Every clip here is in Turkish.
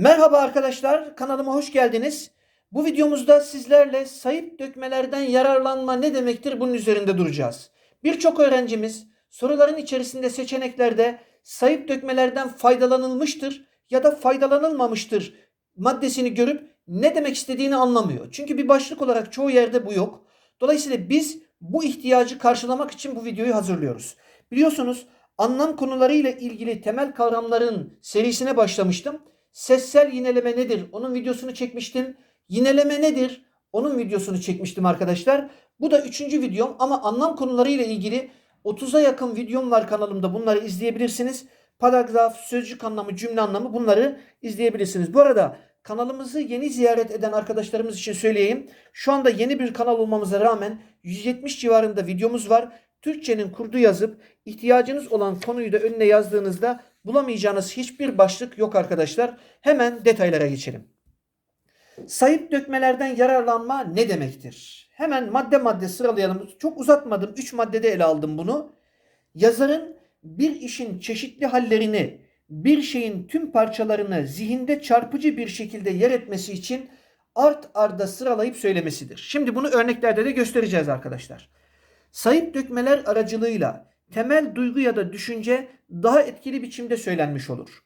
Merhaba arkadaşlar, kanalıma hoş geldiniz. Bu videomuzda sizlerle sayıp dökmelerden yararlanma ne demektir bunun üzerinde duracağız. Birçok öğrencimiz soruların içerisinde seçeneklerde sayıp dökmelerden faydalanılmıştır ya da faydalanılmamıştır maddesini görüp ne demek istediğini anlamıyor. Çünkü bir başlık olarak çoğu yerde bu yok. Dolayısıyla biz bu ihtiyacı karşılamak için bu videoyu hazırlıyoruz. Biliyorsunuz anlam konularıyla ilgili temel kavramların serisine başlamıştım. Sessel yineleme nedir? Onun videosunu çekmiştim. Yineleme nedir? Onun videosunu çekmiştim arkadaşlar. Bu da üçüncü videom ama anlam konularıyla ilgili 30'a yakın videom var kanalımda. Bunları izleyebilirsiniz. Paragraf, sözcük anlamı, cümle anlamı bunları izleyebilirsiniz. Bu arada kanalımızı yeni ziyaret eden arkadaşlarımız için söyleyeyim. Şu anda yeni bir kanal olmamıza rağmen 170 civarında videomuz var. Türkçenin kurdu yazıp ihtiyacınız olan konuyu da önüne yazdığınızda bulamayacağınız hiçbir başlık yok arkadaşlar. Hemen detaylara geçelim. Sayıp dökmelerden yararlanma ne demektir? Hemen madde madde sıralayalım. Çok uzatmadım. 3 maddede ele aldım bunu. Yazarın bir işin çeşitli hallerini, bir şeyin tüm parçalarını zihinde çarpıcı bir şekilde yer etmesi için art arda sıralayıp söylemesidir. Şimdi bunu örneklerde de göstereceğiz arkadaşlar. Sayıp dökmeler aracılığıyla temel duygu ya da düşünce daha etkili biçimde söylenmiş olur.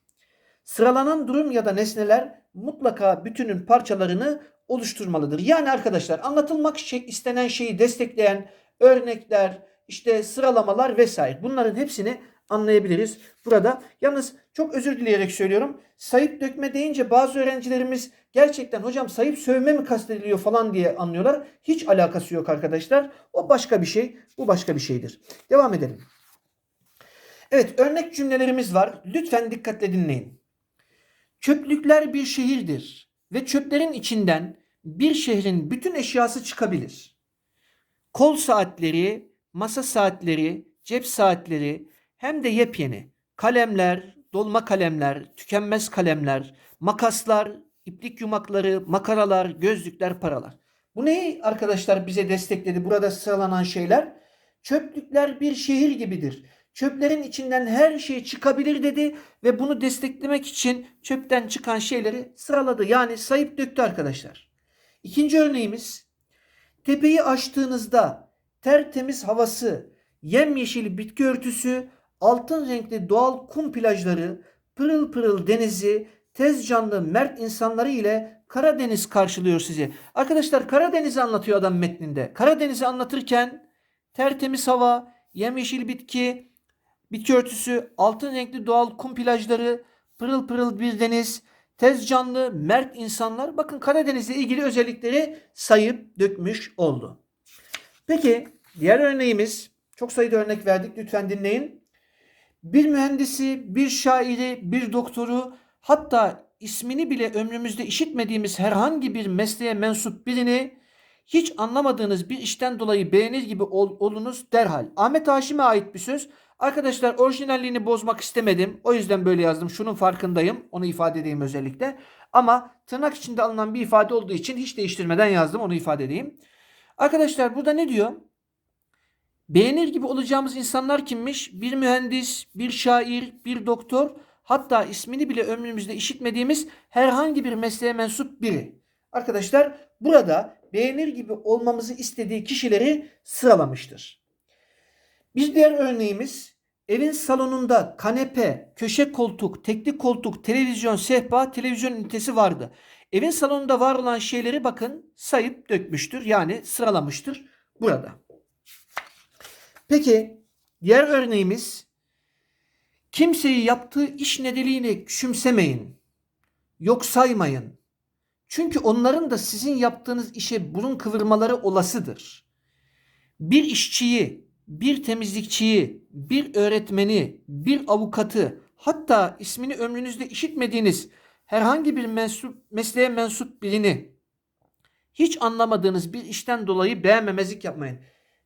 Sıralanan durum ya da nesneler mutlaka bütünün parçalarını oluşturmalıdır. Yani arkadaşlar anlatılmak şey, istenen şeyi destekleyen örnekler, işte sıralamalar vesaire bunların hepsini anlayabiliriz burada. Yalnız çok özür dileyerek söylüyorum. Sayıp dökme deyince bazı öğrencilerimiz gerçekten hocam sayıp sövme mi kastediliyor falan diye anlıyorlar. Hiç alakası yok arkadaşlar. O başka bir şey, bu başka bir şeydir. Devam edelim. Evet örnek cümlelerimiz var. Lütfen dikkatle dinleyin. Çöplükler bir şehirdir ve çöplerin içinden bir şehrin bütün eşyası çıkabilir. Kol saatleri, masa saatleri, cep saatleri hem de yepyeni kalemler, dolma kalemler, tükenmez kalemler, makaslar, iplik yumakları, makaralar, gözlükler, paralar. Bu neyi arkadaşlar bize destekledi burada sıralanan şeyler? Çöplükler bir şehir gibidir. Çöplerin içinden her şey çıkabilir dedi ve bunu desteklemek için çöpten çıkan şeyleri sıraladı. Yani sayıp döktü arkadaşlar. İkinci örneğimiz tepeyi açtığınızda tertemiz havası, yemyeşil bitki örtüsü, altın renkli doğal kum plajları, pırıl pırıl denizi, tez canlı mert insanları ile Karadeniz karşılıyor sizi. Arkadaşlar Karadeniz'i anlatıyor adam metninde. Karadeniz'i anlatırken tertemiz hava, yemyeşil bitki, bitki örtüsü, altın renkli doğal kum plajları, pırıl pırıl bir deniz, tez canlı, mert insanlar. Bakın Karadeniz'le ilgili özellikleri sayıp dökmüş oldu. Peki diğer örneğimiz, çok sayıda örnek verdik lütfen dinleyin. Bir mühendisi, bir şairi, bir doktoru hatta ismini bile ömrümüzde işitmediğimiz herhangi bir mesleğe mensup birini hiç anlamadığınız bir işten dolayı beğenir gibi ol, olunuz derhal. Ahmet Haşim'e ait bir söz. Arkadaşlar orijinalliğini bozmak istemedim. O yüzden böyle yazdım. Şunun farkındayım. Onu ifade edeyim özellikle. Ama tırnak içinde alınan bir ifade olduğu için hiç değiştirmeden yazdım. Onu ifade edeyim. Arkadaşlar burada ne diyor? Beğenir gibi olacağımız insanlar kimmiş? Bir mühendis, bir şair, bir doktor, hatta ismini bile ömrümüzde işitmediğimiz herhangi bir mesleğe mensup biri. Arkadaşlar burada beğenir gibi olmamızı istediği kişileri sıralamıştır. Bir diğer örneğimiz evin salonunda kanepe, köşe koltuk, tekli koltuk, televizyon, sehpa, televizyon ünitesi vardı. Evin salonunda var olan şeyleri bakın sayıp dökmüştür. Yani sıralamıştır burada. Peki diğer örneğimiz kimseyi yaptığı iş nedeniyle küçümsemeyin. Yok saymayın. Çünkü onların da sizin yaptığınız işe burun kıvırmaları olasıdır. Bir işçiyi, bir temizlikçiyi, bir öğretmeni, bir avukatı, hatta ismini ömrünüzde işitmediğiniz herhangi bir mensup, mesleğe mensup birini hiç anlamadığınız bir işten dolayı beğenmemezlik yapmayın.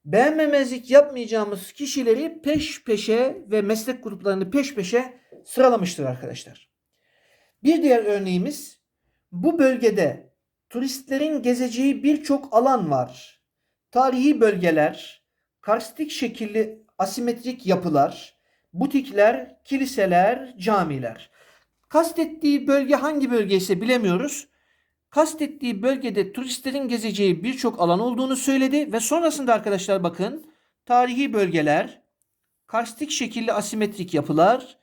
Beğenmemezlik yapmayacağımız kişileri peş peşe ve meslek gruplarını peş peşe sıralamıştır arkadaşlar. Bir diğer örneğimiz bu bölgede turistlerin gezeceği birçok alan var. Tarihi bölgeler, karstik şekilli asimetrik yapılar, butikler, kiliseler, camiler. Kastettiği bölge hangi bölge ise bilemiyoruz. Kastettiği bölgede turistlerin gezeceği birçok alan olduğunu söyledi ve sonrasında arkadaşlar bakın tarihi bölgeler, karstik şekilli asimetrik yapılar,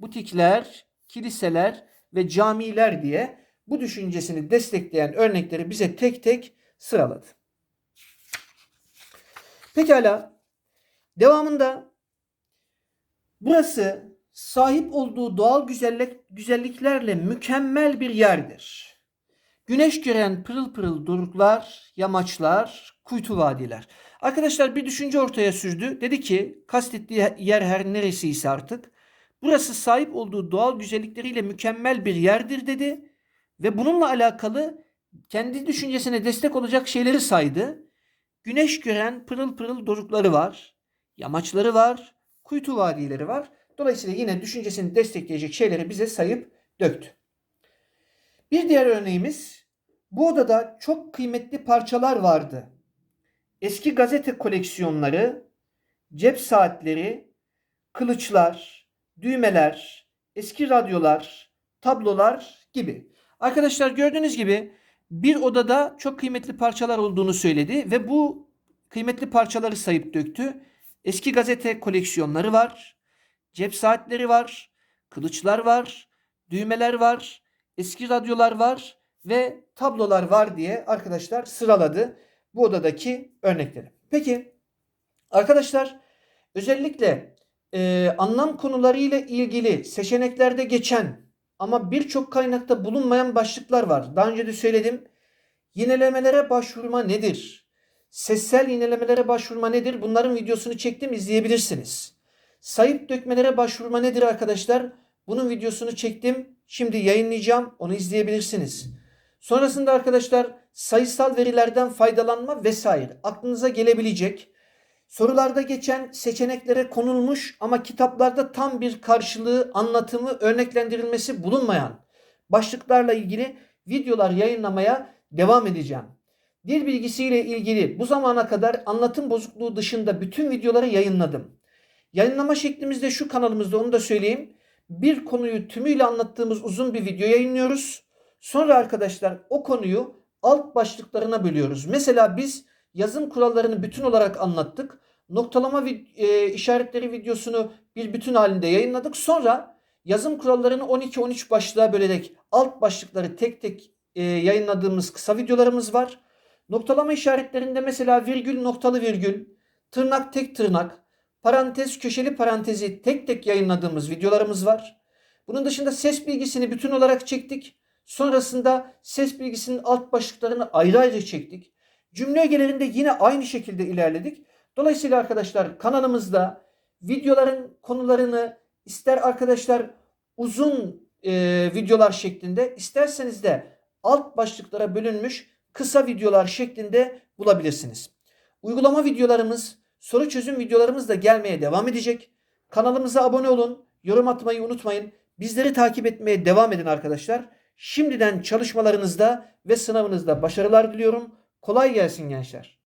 butikler, kiliseler ve camiler diye bu düşüncesini destekleyen örnekleri bize tek tek sıraladı. Pekala. Devamında burası sahip olduğu doğal güzellik, güzelliklerle mükemmel bir yerdir. Güneş gören pırıl pırıl doruklar, yamaçlar, kuytu vadiler. Arkadaşlar bir düşünce ortaya sürdü. Dedi ki kastettiği yer her neresiyse artık. Burası sahip olduğu doğal güzellikleriyle mükemmel bir yerdir dedi. Ve bununla alakalı kendi düşüncesine destek olacak şeyleri saydı. Güneş gören pırıl pırıl dorukları var. Yamaçları var. Kuytu vadileri var. Dolayısıyla yine düşüncesini destekleyecek şeyleri bize sayıp döktü. Bir diğer örneğimiz bu odada çok kıymetli parçalar vardı. Eski gazete koleksiyonları, cep saatleri, kılıçlar, düğmeler, eski radyolar, tablolar gibi. Arkadaşlar gördüğünüz gibi bir odada çok kıymetli parçalar olduğunu söyledi ve bu kıymetli parçaları sayıp döktü. Eski gazete koleksiyonları var, cep saatleri var, kılıçlar var, düğmeler var, eski radyolar var ve tablolar var diye arkadaşlar sıraladı bu odadaki örnekleri. Peki arkadaşlar özellikle e, anlam konularıyla ilgili seçeneklerde geçen ama birçok kaynakta bulunmayan başlıklar var. Daha önce de söyledim. Yinelemelere başvurma nedir? Sessel yinelemelere başvurma nedir? Bunların videosunu çektim izleyebilirsiniz. Sayıp dökmelere başvurma nedir arkadaşlar? Bunun videosunu çektim. Şimdi yayınlayacağım. Onu izleyebilirsiniz. Sonrasında arkadaşlar sayısal verilerden faydalanma vesaire aklınıza gelebilecek sorularda geçen seçeneklere konulmuş ama kitaplarda tam bir karşılığı, anlatımı, örneklendirilmesi bulunmayan başlıklarla ilgili videolar yayınlamaya devam edeceğim. Dil bilgisiyle ilgili bu zamana kadar anlatım bozukluğu dışında bütün videoları yayınladım. Yayınlama şeklimizde şu kanalımızda onu da söyleyeyim. Bir konuyu tümüyle anlattığımız uzun bir video yayınlıyoruz. Sonra arkadaşlar o konuyu alt başlıklarına bölüyoruz. Mesela biz yazım kurallarını bütün olarak anlattık. Noktalama e, işaretleri videosunu bir bütün halinde yayınladık. Sonra yazım kurallarını 12-13 başlığa bölerek alt başlıkları tek tek e, yayınladığımız kısa videolarımız var. Noktalama işaretlerinde mesela virgül noktalı virgül, tırnak tek tırnak, parantez köşeli parantezi tek tek yayınladığımız videolarımız var. Bunun dışında ses bilgisini bütün olarak çektik. Sonrasında ses bilgisinin alt başlıklarını ayrı ayrı çektik. Cümle ögelerinde yine aynı şekilde ilerledik. Dolayısıyla arkadaşlar kanalımızda videoların konularını ister arkadaşlar uzun e, videolar şeklinde isterseniz de alt başlıklara bölünmüş kısa videolar şeklinde bulabilirsiniz. Uygulama videolarımız, soru çözüm videolarımız da gelmeye devam edecek. Kanalımıza abone olun, yorum atmayı unutmayın. Bizleri takip etmeye devam edin arkadaşlar. Şimdiden çalışmalarınızda ve sınavınızda başarılar diliyorum. Kolay gelsin gençler.